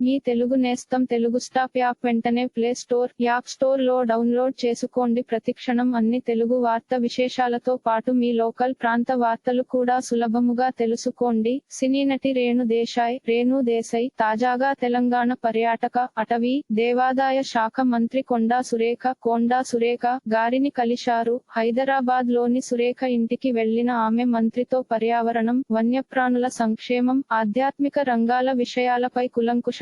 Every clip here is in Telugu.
మీ తెలుగు నేస్తం తెలుగు స్టాప్ యాప్ వెంటనే ప్లే స్టోర్ యాప్ స్టోర్లో డౌన్లోడ్ చేసుకోండి. ప్రతిక్షణం అన్ని తెలుగు వార్త విశేషాలతో పాటు మీ లోకల్ ప్రాంత వార్తలు కూడా సులభముగా తెలుసుకోండి. సినీ నటి రేణు దేశాయ్ రేణు దేశాయ్ తాజాగా తెలంగాణ పర్యాటక అటవీ దేవాదాయ శాఖ మంత్రి కొండా సురేఖ కొండా సురేఖ గారిని కలిశారు. హైదరాబాద్లోని సురేఖ ఇంటికి వెళ్ళిన ఆమె మంత్రితో పర్యావరణం వన్యప్రాణుల సంక్షేమం ఆధ్యాత్మిక రంగాల విషయాలపై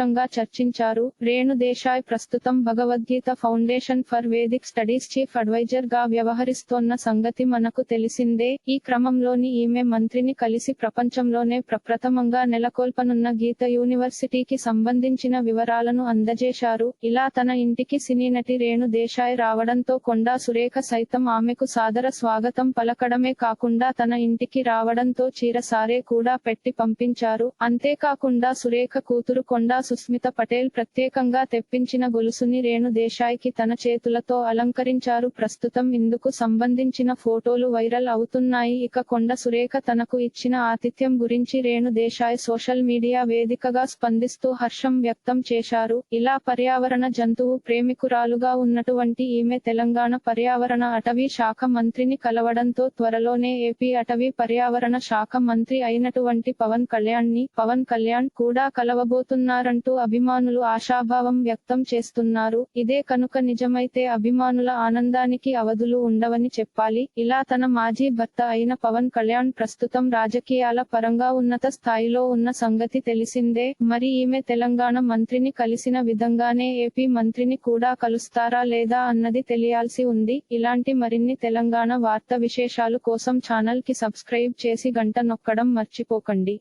కులంకుషంగా చర్చించారు. రేణు దేశాయ్ ప్రస్తుతం Bhagavad Gita foundation for Vedic studies chief అడ్వైజర్గా వ్యవహరిస్తోన్న సంగతి మనకు తెలిసిందే. ఈ క్రమంలోని ఈమె మంత్రిని కలిసి ప్రపంచంలోనే ప్రప్రథమంగా నెలకొల్పనున్న గీత యూనివర్సిటీకి సంబంధించిన వివరాలను అందజేశారు. ఇలా తన ఇంటికి సినీ నటి రేణు దేశాయ్ రావడంతో కొండా సురేఖ సైతం ఆమెకు సాదర స్వాగతం పలకడమే కాకుండా తన ఇంటికి రావడంతో చీరసారే కూడా పెట్టి పంపించారు. అంతేకాకుండా సురేఖ కూతురు కొండా సుస్మిత పటేల్ ప్రత్యేకంగా తెప్పించిన గొలుసుని రేణు దేశాయ్కి తన చేతులతో అలంకరించారు. ప్రస్తుతం ఇందుకు సంబంధించిన ఫోటోలు వైరల్ అవుతున్నాయి. ఇక కొండ సురేఖ తనకు ఇచ్చిన ఆతిథ్యం గురించి రేణు దేశాయ్ సోషల్ మీడియా వేదికగా స్పందిస్తూ హర్షం వ్యక్తం చేశారు. ఇలా పర్యావరణ జంతువు ప్రేమికురాలుగా ఉన్నటువంటి ఈమె తెలంగాణ పర్యావరణ అటవీ శాఖ మంత్రిని కలవడంతో త్వరలోనే ఏపీ అటవీ పర్యావరణ శాఖ మంత్రి అయినటువంటి పవన్ కళ్యాణ్ని పవన్ కళ్యాణ్ కూడా కలవబోతున్నారంటూ అభిమానులు ఆశాభావం వ్యక్తం చేస్తున్నారు. ఇదే కనుక నిజమైతే అభిమానుల ఆనందానికి అవధులు ఉండవని చెప్పాలి. ఇలా తన మాజీ భర్త అయిన పవన్ కళ్యాణ్ ప్రస్తుతం రాజకీయాల పరంగా ఉన్నత స్థాయిలో ఉన్న సంగతి తెలిసిందే. మరి ఈమె తెలంగాణ మంత్రిని కలిసిన విధంగానే ఏపీ మంత్రిని కూడా కలుస్తారా లేదా అన్నది తెలియాల్సి ఉంది. ఇలాంటి మరిన్ని తెలంగాణ వార్త విశేషాలు కోసం ఛానల్కి సబ్స్క్రైబ్ చేసి గంట నొక్కడం మర్చిపోకండి.